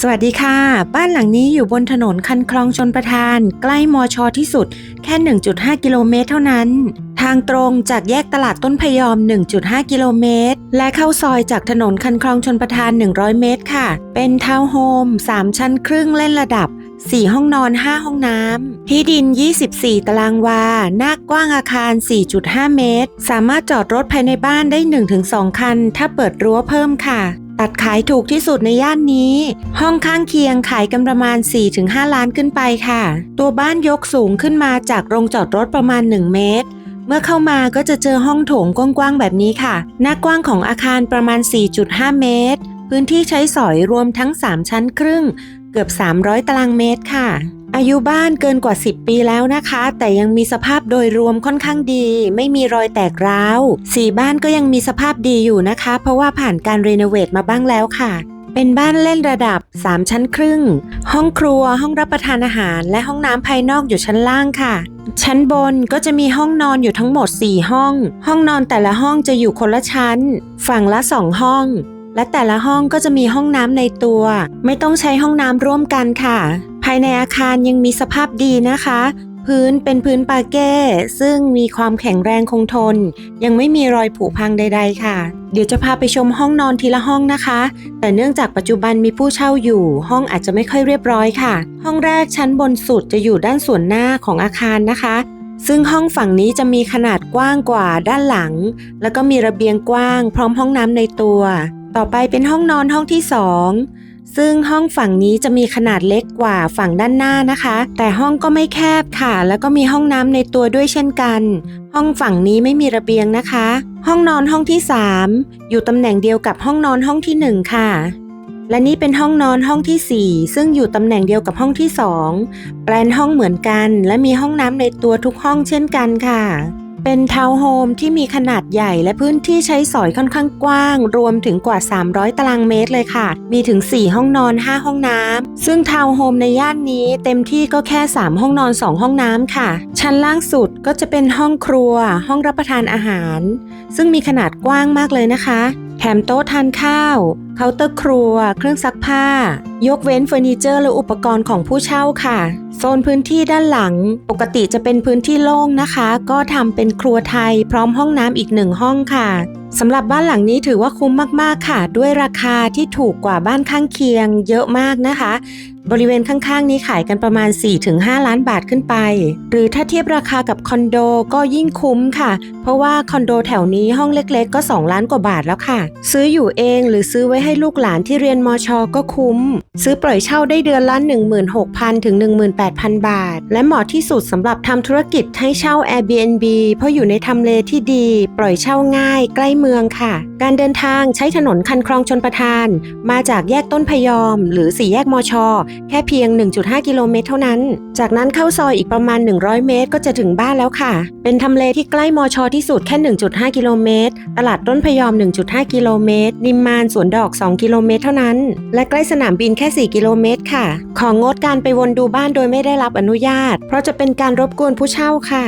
สวัสดีค่ะ บ้านหลังนี้อยู่บนถนนคันคลองชนประทาน ใกล้มอชอที่สุด แค่ 1.5 กิโลเมตรเท่านั้น ทางตรงจากแยกตลาดต้นพยอม 1.5 กิโลเมตร และเข้าซอยจากถนนคันคลองชนประทาน 100 เมตรค่ะ เป็นทาวน์โฮม 3 ชั้นครึ่งเล่นระดับ 4 ห้องนอน 5 ห้องน้ำ ที่ดิน 24 ตารางวา หน้ากว้างอาคาร 4.5 เมตร สามารถจอดรถภายในบ้านได้ 1-2 คัน ถ้าเปิดรั้วเพิ่มค่ะ ตัดขายถูกที่สุดในย่านนี้ ห้องข้างเคียงขายกันประมาณ 4-5 ล้านขึ้นไปค่ะ ตัวบ้านยกสูงขึ้นมาจากโรงจอดรถประมาณ 1 เมตร เมื่อเข้ามาก็จะเจอห้องโถงกว้างๆแบบนี้ค่ะ หน้ากว้างของอาคารประมาณ 4.5 เมตร พื้นที่ใช้สอยรวมทั้ง 3 ชั้นครึ่ง เกือบ 300 ตารางเมตรค่ะ อายุบ้านเกินกว่า 10 ปีแล้วนะคะ แต่ยังมีสภาพโดยรวมค่อนข้างดี ไม่มีรอยแตกร้าวสีบ้านก็ยังมีสภาพดีอยู่นะคะ เพราะว่าผ่านการรีโนเวทมาบ้างแล้วค่ะ เป็นบ้านเล่นระดับ 3 ชั้นครึ่ง ห้องครัวห้องรับประทานอาหาร และห้องน้ำภายนอกอยู่ชั้นล่างค่ะ ชั้นบนก็จะมีห้องนอนอยู่ทั้งหมด 4 ห้อง ห้องนอนแต่ละห้องจะอยู่คนละชั้น ฝั่งละ 2 ห้องและแต่ละห้องก็จะมีห้องน้ำในตัว ไม่ต้องใช้ห้องน้ำร่วมกันค่ะ ภายในอาคารยังมีสภาพดีนะคะ พื้นเป็นพื้นปาเก้ ซึ่งมีความแข็งแรงคงทน ยังไม่มีรอยผุพังใด ๆ ค่ะ เดี๋ยวจะพาไปชมห้องนอนทีละห้องนะคะ แต่เนื่องจากปัจจุบันมีผู้เช่าอยู่ ห้องอาจจะไม่ค่อยเรียบร้อยค่ะ ห้องแรกชั้นบนสุดจะอยู่ด้านส่วนหน้าของอาคารนะคะซึ่งห้องฝั่งนี้จะมีขนาดกว้างกว่าด้านหลัง แล้วก็มีระเบียงกว้าง พร้อมห้องน้ำในตัว ต่อไปเป็นห้องนอนห้องที่สอง ซึ่งห้องฝั่งนี้จะมีขนาดเล็กกว่าฝั่งด้านหน้านะคะ แต่ห้องก็ไม่แคบค่ะ แล้วก็มีห้องน้ำในตัวด้วยเช่นกัน ห้องฝั่งนี้ไม่มีระเบียงนะคะ ห้องนอนห้องที่ 3 อยู่ตำแหน่งเดียวกับห้องนอนห้องที่ 1 ค่ะ และนี่เป็นห้องนอนห้องทีสี่4 ซึ่งอยู่ตำแหน่งเดียวกับห้องที่ 2 แปลนห้องเหมือนกัน และมีห้องน้ำในตัวทุกห้องเช่นกันค่ะ เป็นทาวน์โฮมที่มีขนาดใหญ่และพื้นที่ใช้สอยค่อนข้างกว้าง รวมถึงกว่า 300 ตารางเมตรเลยค่ะ มีถึง 4 ห้องนอน 5 ห้องน้ำ ซึ่งทาวน์โฮมในย่านนี้เต็มที่ก็แค่ 3 ห้องนอน 2 ห้องน้ำค่ะ ชั้นล่างสุดก็จะเป็นห้องครัว ห้องรับประทานอาหาร ซึ่งมีขนาดกว้างมากเลยนะคะ แถมโต๊ะทานข้าวเคาน์เตอร์ครัว เครื่องซักผ้า ยกเว้นเฟอร์นิเจอร์ และอุปกรณ์ของผู้เช่าค่ะ โซนพื้นที่ด้านหลัง ปกติจะเป็นพื้นที่โล่งนะคะ ก็ทำเป็นครัวไทยพร้อมห้องน้ำอีกหนึ่งห้องค่ะสำหรับบ้านหลังนี้ถือว่าคุ้มมากๆค่ะ ด้วยราคาที่ถูกกว่าบ้านข้างเคียงเยอะมากนะคะ บริเวณข้างๆ นี้ขายกันประมาณ 4-5 ล้านบาทขึ้นไป หรือถ้าเทียบราคากับคอนโดก็ยิ่งคุ้มค่ะ เพราะว่าคอนโดแถวนี้ห้องเล็กๆ ก็ 2 ล้านกว่าบาทแล้วค่ะ ซื้ออยู่เองหรือซื้อไว้ให้ลูกหลานที่เรียนมชก็คุ้ม ซื้อปล่อยเช่าได้เดือนละ 16,000 ถึง 18,000 บาท และเหมาะที่สุดสำหรับทำธุรกิจให้เช่า Airbnb เพราะอยู่ในทำเลที่ดี ปล่อยเช่าง่าย ใกล้เมืองค่ะ การเดินทางใช้ถนนคันคลองชนประทาน มาจากแยกต้นพยอม หรือสี่แยกมชแค่เพียง 1.5 กิโลเมตรเท่านั้น จากนั้นเข้าซอยอีกประมาณ 100 เมตร ก็จะถึงบ้านแล้วค่ะ เป็นทำเลที่ใกล้มชที่สุดแค่ 1.5 กิโลเมตร ตลาดต้นพยอม 1.5 กิโลเมตร นิมมานสวนดอก2 กิโลเมตรเท่านั้น และใกล้สนามบินแค่ 4 กิโลเมตรค่ะ ของงดการไปวนดูบ้านโดยไม่ได้รับอนุญาต เพราะจะเป็นการรบกวนผู้เช่าค่ะ